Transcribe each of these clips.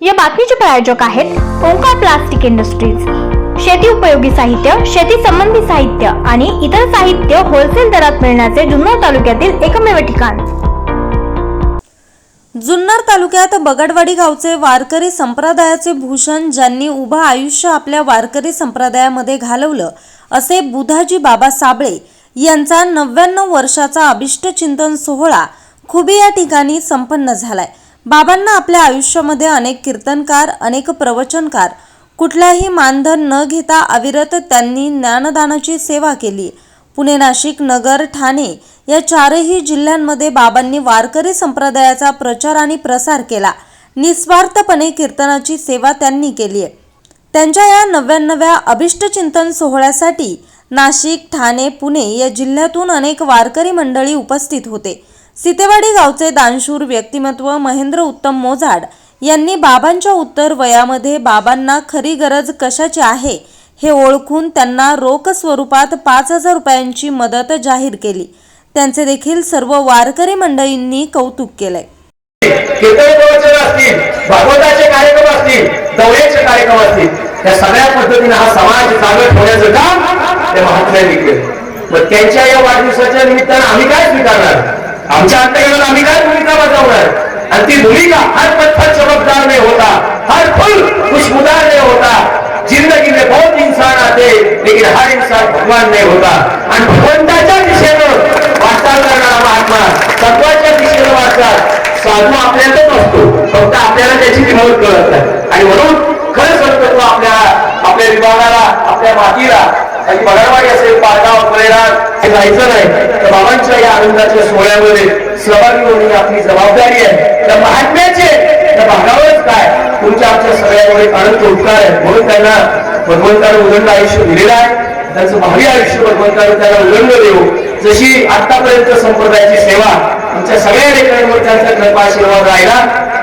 या बातमीचे प्रायोजक आहेत ओंकार प्लास्टिक इंडस्ट्रीज. शेती उपयोगी साहित्य शेती संबंधी साहित्य आणि इतर साहित्य होलसेल दरात मिळण्याचे जुन्नर तालुक्यातील एकमेव ठिकाण. जुन्नर तालुक्यात बगडवाडी गावचे वारकरी संप्रदायाचे भूषण ज्यांनी उभं आयुष्य आपल्या वारकरी संप्रदायामध्ये घालवलं असे बुधाजी बाबा साबळे यांचा नव्याण्णव वर्षाचा अभिष्टचिंतन सोहळा खुबी या ठिकाणी संपन्न झालाय. बाबांना आपल्या आयुष्यामध्ये अनेक कीर्तनकार अनेक प्रवचनकार कुठल्याही मानधन न घेता अविरत त्यांनी ज्ञानदानाची सेवा केली. पुणे नाशिक नगर ठाणे या चारही जिल्ह्यांमध्ये बाबांनी वारकरी संप्रदायाचा प्रचार आणि प्रसार केला. निस्वार्थपणे कीर्तनाची सेवा त्यांनी केली आहे. त्यांच्या या नव्याण्णव्या अभिष्टचिंतन सोहळ्यासाठी नाशिक ठाणे पुणे या जिल्ह्यातून अनेक वारकरी मंडळी उपस्थित होते. सितेवाडी गावचे दानशूर व्यक्तिमत्व महेंद्र उत्तम मोझाड यांनी बाबांच्या उत्तर वयामध्ये बाबांना खरी गरज कशाची आहे हे ओळखून त्यांना रोख स्वरूपात पाच हजार रुपयांची मदत जाहीर केली. त्यांचे देखील सर्व वारकरी मंडळींनी कौतुक केलंय. कीर्तन भागवताचे कार्यक्रम असतील दौऱ्याचे कार्यक्रम असतील त्या सगळ्या पद्धतीने हा समाज चांगला ठेवण्याचं काम ते महात्म्यांनी केलं. मग त्यांच्या या वाढदिवसाच्या निमित्तानं आम्ही काय स्वीकारणार? आमच्या अंतर्गत आम्ही काय भूमिका बजावणार? आणि ती भूमिका हर पत्थर चमकदार नाही होता हर फूल खुशबुदार नाही होता. जिंदगी में बहुत इंसान आते लेकिन हर इंसान भगवान नाही होता. आणि भगवंताच्या दिशेनं वाटचाल करणारा महात्मा तत्वाच्या दिशेनं वाटचाल. साधू आपल्यातच असतो फक्त आपल्याला त्याची किंमत कळत नाही. आणि म्हणून खरं सांगतो आपल्या आपल्या विभागाला आपल्या मातीला. आणि बगाडवाडी असेल पारगाव कळेरात हे जायचं नाही. तर बाबांच्या या आनंदाच्या सोहळ्यामध्ये सहभागी होणे आपली जबाबदारी आहे. त्या महात्म्याचे त्या भागावरच काय? तुमच्या आमच्या सगळ्यामुळे आनंद उपकार आहे. म्हणून त्यांना भगवंतानं उदंड आयुष्य दिलेलं आहे. त्यांचं भावी आयुष्य भगवंतानं त्याला उदंड देऊ. जशी आतापर्यंत संप्रदायाची सेवा आमच्या सगळ्या लेकरांवर त्यांचा कृपा आशीर्वाद राहिला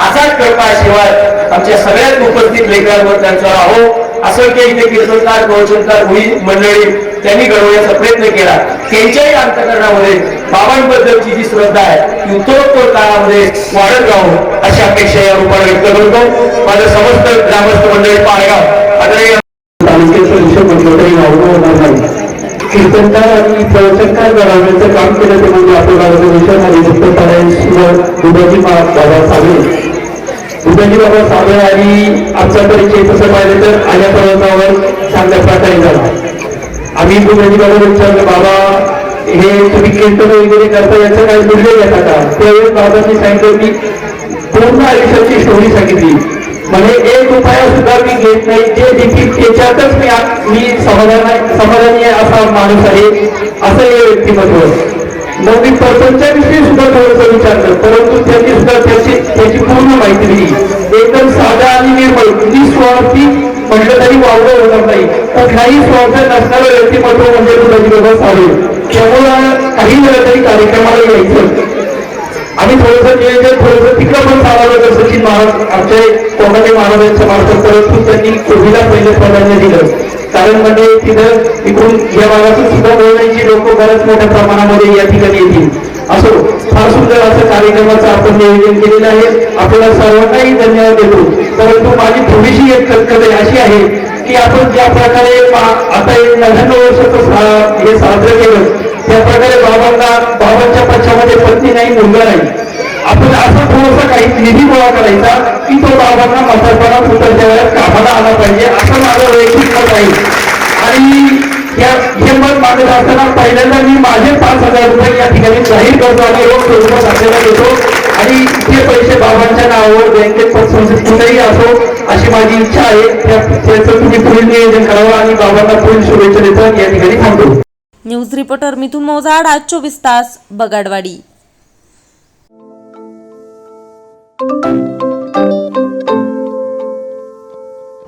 असाच कृपा आशीर्वाद आमच्या सगळ्यात उपस्थित लेकरांवर त्यांचा राहो. असं काही इथे कीर्तनकार प्रवचनकार होई मंडळी त्यांनी घडवण्याचा प्रयत्न केला. त्यांच्याही अंतकरणामध्ये बाबांबद्दलची जी श्रद्धा आहे ती उत्तरोत्तर काळामध्ये वाढत राहू अशी अपेक्षा या रूपाने व्यक्त करतो. माझं समस्त ग्रामस्थ मंडळी पाळगाव आदरणीय कीर्तनकार आणि प्रवचनकार घडवण्याचं काम केलं ते म्हणजे आपल्या गावाचं विषय हरिभक्त दुधाजी बाबा साबळे दुधाजी बाबा साबळे आणि आमच्या परिचय तसं पाहिलं तर आल्या पर्वतावर चांगल्या प्रकारे झाला. आम्ही दुधाजी बाबा विचारलं बाबा हे तुम्ही कीर्तन वगैरे करता याचं काही निर्णय घेता का त्यावेळेस बाबांनी सांगितलं की पूर्ण आयुष्याची स्टोरी सांगितली. म्हणजे एक उपाय सुद्धा मी घेत नाही जे देखील त्याच्यातच मी मी समाधान समाधानी असा माणूस आहे असं हे व्यक्तिमत्व मग मी पर्सनच्या विषयी सुद्धा थोडंसं विचारलं परंतु त्यांनी सुद्धा त्याची त्याची पूर्ण माहिती दिली. नाही कुठलाही स्वार्थ नसणारं व्यक्तिमत्व म्हणजे तुझा बाबा साहेब त्यामुळं काही वेळा तरी कार्यक्रमाला यायचं. आम्ही थोडंसं नियोजन थोडंसं तिकडं पण चालवलं तर सचिन महाराज आमचे कोणाचे महाराजांच्या मार्फत परंतु त्यांनी कोविडला पहिले प्राधान्य दिलं. कारण म्हणजे तिथं इकडून या भागातून सुद्धा बोलण्याची लोक बऱ्याच मोठ्या प्रमाणामध्ये या ठिकाणी येतील. असो फार सुंदर असं कार्यक्रमाचं आपण नियोजन केलेलं आहे. आपल्याला सर्वांनाही धन्यवाद देतो. परंतु माझी थोडीशी एक कल्पना अशी आहे की आपण ज्या प्रकारे आता एक नव्याण्णव वर्षाचं हे साजरं केलं त्या प्रकारे बाबांना बाबांच्या पक्षामध्ये पत्नी नाही मुलगा नाही. आपण असा थोडासा काही निधी गोळा करायचा की तो बाबांना म्हातारपणा पुतळच्या वेळेस कामाला आला पाहिजे असं माझं वैयक्तिक मत आहे. आणि हे मत मागत असताना पहिल्यांदा मी माझे पाच हजार रुपये या ठिकाणी जाहीर करतो आणि रोख स्वरूपात आपल्याला देतो. आणि ते पैसे बाबांच्या नावावर बँकेत पतसंस्थेत कुठेही असो अशी माझी इच्छा आहे त्याचं तुम्ही पुढील नियोजन करावं आणि बाबांना पुढील शुभेच्छा देतो या ठिकाणी थांबतो. न्यूज रिपोर्टर मिथुन मोजाड आज चोवीस तास बगाडवाडी.